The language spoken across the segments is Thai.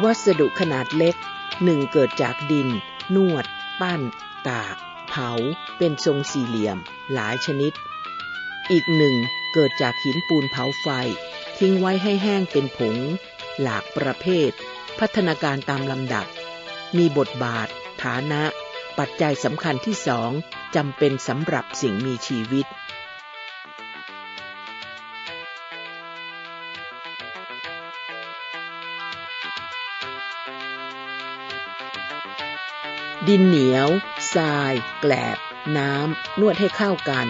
วัสดุขนาดเล็กหนึ่งเกิดจากดิน นวด ปั้น ตาก เผา เป็นทรงสี่เหลี่ยม หลายชนิด อีกหนึ่งเกิดจากหินปูนเผาไฟ ทิ้งไว้ให้แห้งเป็นผง หลากประเภท พัฒนาการตามลำดับ มีบทบาท ฐานะ ปัจจัยสำคัญที่สองจำเป็นสำหรับสิ่งมีชีวิต ดินเหนียวทราย แกลบ น้ำ นวดให้เข้ากัน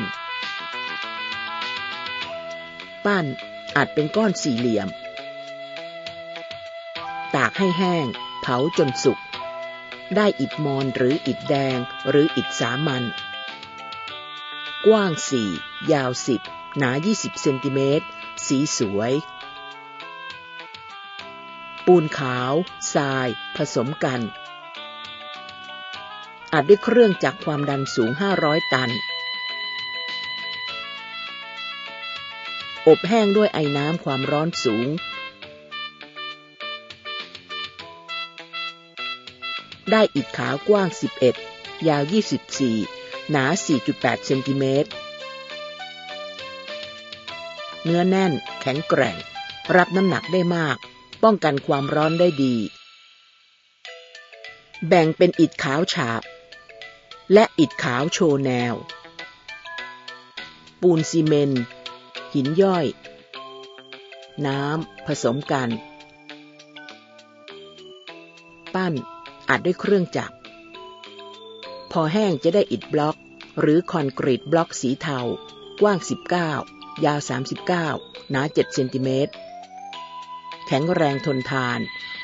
ปั้นอาจเป็นก้อนสี่เหลี่ยม ตากให้แห้ง เผาจนสุก ได้อิฐมอนหรืออิฐแดงหรืออิฐสามัญกว้าง4ยาว10หนา 20 เซนติเมตร สีสวย ปูนขาว ทราย ผสมกัน อาจด้วยเครื่องจักรความดันสูง 500 ตัน อบแห้งด้วยไอ้น้ำความร้อนสูง ได้อิฐขาวกว้าง 11 ยาว 24 หนา 4.8 เซนติเมตร เนื้อแน่น แข็งแกร่ง รับน้ำหนักได้มาก ป้องกันความร้อนได้ดีแบ่งเป็นอิฐขาวฉาบ และอิฐขาวโชว์แนว ปูนซีเมนต์หินย่อย น้ำผสมกัน ปั้นอัดด้วยเครื่องจักร พอแห้งจะได้อิฐบล็อก หรือคอนกรีตบล็อกสีเทา กว้าง 19 ยาว 39 หนา 7 เซนติเมตร แข็งแรงทนทาน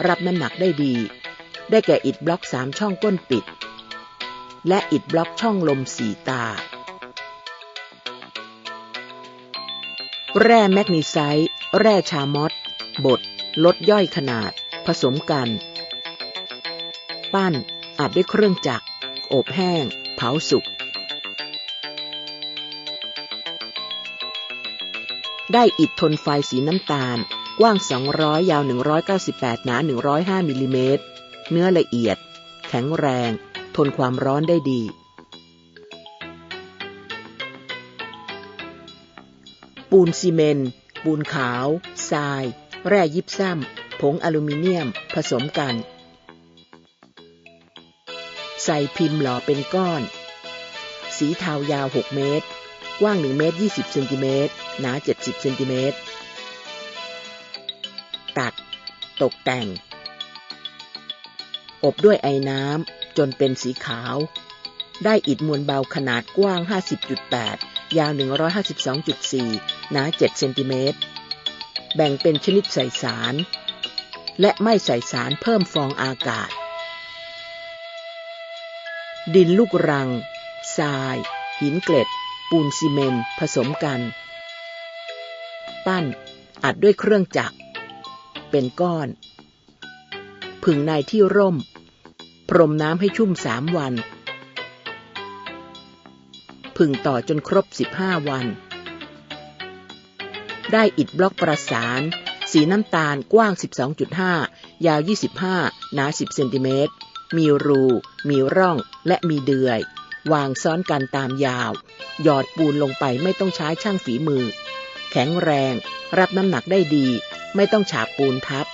รับน้ำหนักได้ดี ได้แก่อิฐบล็อก3ช่องก้นปิด และอิฐบล็อกช่องลมสีตา แร่แมกนีไซต์แร่ชามอตบดลดย่อยขนาด ผสมกัน ปั้นอัดด้วยเครื่องจักร อบแห้ง เผาสุก ได้อิฐทนไฟสีน้ำตาล กว้าง 200 ยาว 198 หนา 105 มิลลิเมตร เนื้อละเอียด แข็งแรง ทนความร้อนได้ดี ปูนซีเมนต์ปูนขาว ทราย แร่ยิบซ้ำผงอลูมิเนียม ผสมกัน ใส่พิมพ์หล่อเป็นก้อน สีเทายาว 6 เมตร กว้าง 1 เมตร 20 เซนติเมตร หนา 70 เซนติเมตร ตัด ตกแต่ง อบด้วยไอ้น้ำ จนเป็นสีขาว ได้อิฐมวลเบาขนาดกว้าง 50.8 ยาว 152.4 หนา7เซนติเมตร แบ่งเป็นชนิดใส่สาร และไม่ใส่สารเพิ่มฟองอากาศ ดินลูกรัง ทราย หินเกล็ด ปูนซีเมนต์ผสมกัน ปั้น อัดด้วยเครื่องจักร เป็นก้อนผึ่งในที่ร่ม พรมน้ำให้ชุ่มสามวันผึ่งต่อจนครบ15วัน ได้อิฐบล็อกประสาน สีน้ำตาลกว้าง 12.5 ยาว 25 หนา 10 เซนติเมตร มีรู มีร่องและมีเดือย วางซ้อนกันตามยาว หยอดปูนลงไปไม่ต้องใช้ช่างฝีมือ แข็งแรง รับน้ำหนักได้ดี ไม่ต้องฉาบปูนทับ